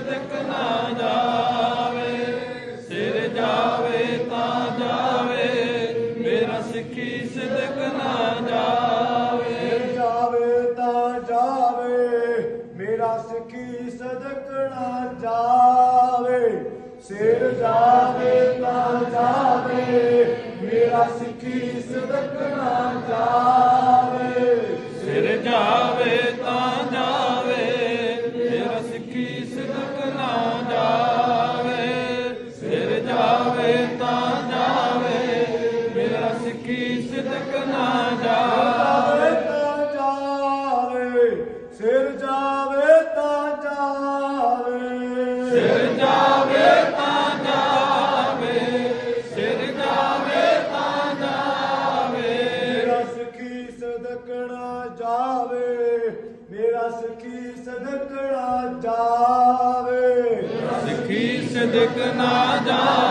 ਤੱਕ ਨਾ ਜਾਵੇ, ਸਿਰ ਜਾਵੇ ਤਾਂ ਜਾਵੇ, ਮੇਰਾ ਸਿੱਖੀ ਸਿਦਕ ਨਾ ਜਾਵੇ। ਸਿਰ ਜਾਵੇ ਤਾਂ ਜਾਵੇ, ਮੇਰਾ ਸਿੱਖੀ ਸਦਕ ਨਾ ਜਾਵੇ। ਸਿਰ ਜਾਵੇ ਤਾਂ ਜਾਵੇ, ਮੇਰਾ ਸਿੱਖੀ ਸਦਕ ਨਾ ਜਾਵੇ। ਸਿਦਕ ਨਾ ਜਾਵੇ ਤਾਂ ਜਾਵੇ ਸਿਰ ਜਾਵੇ ਤਾਂ ਜਾਵੇ। ਸਿਰ ਜਾਵੇ ਤਾਂ ਜਾਵੇ ਸਿਰ ਜਾਵੇ ਤਾਂ ਜਾਵੇ। ਮੇਰਾ ਸਿੱਖੀ ਸਦਕਣਾ ਜਾਵੇ ਮੇਰਾ ਸਿੱਖੀ ਸਦਕਣਾ ਜਾਵੇ। ਸਿੱਖੀ ਸਿਦਕ ਨਾ ਜਾਵੇ।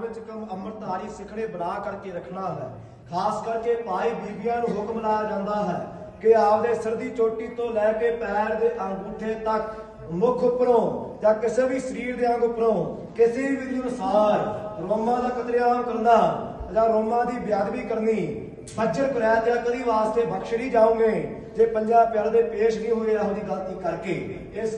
ਵਿੱਚ ਕਮ ਅੰਮ੍ਰਿਤਧਾਰੀ ਸਿੱਖੜੇ ਬਣਾ ਕਰਕੇ ਰੱਖਣਾ ਹੈ। ਖਾਸ ਕਰਕੇ ਭਾਈ ਬੀਬੀਆਂ ਨੂੰ ਹੁਕਮ ਲਾਇਆ ਜਾਂਦਾ ਹੈ ਕਿ ਆਪਦੇ ਸਿਰ ਦੀ ਚੋਟੀ ਤੋਂ ਲੈ ਕੇ ਪੈਰ ਦੇ ਅੰਗੂਠੇ ਤੱਕ ਮੁਖ ਉੱਪਰੋਂ ਜਾਂ ਕਿਸੇ ਵੀ ਸਰੀਰ ਦੇ ਅੰਗ ਉਪਰੋਂ ਕਿਸੇ ਵੀ ਵਿਧੀ ਅਨੁਸਾਰ ਰੋਮਾਂ ਦਾ ਕਤਲੇਆਮ ਕਰਨਾ ਜਾਂ ਰੋਮਾਂ ਦੀ ਬੇਅਦਬੀ ਕਰਨੀ, ਫੱਜਰ ਕੁਰੈਤ ਜਾਂ ਕਦੀ ਵਾਸਤੇ ਬਖਸ਼ ਨਹੀਂ ਜਾਓਗੇ ਜੇ ਪੰਜਾ ਪਿਆਰ ਦੇ ਪੇਸ਼ ਨਹੀਂ ਹੋਏ ਇਹੋ ਜਿਹੀ ਗਲਤੀ ਕਰਕੇ। ਇਸ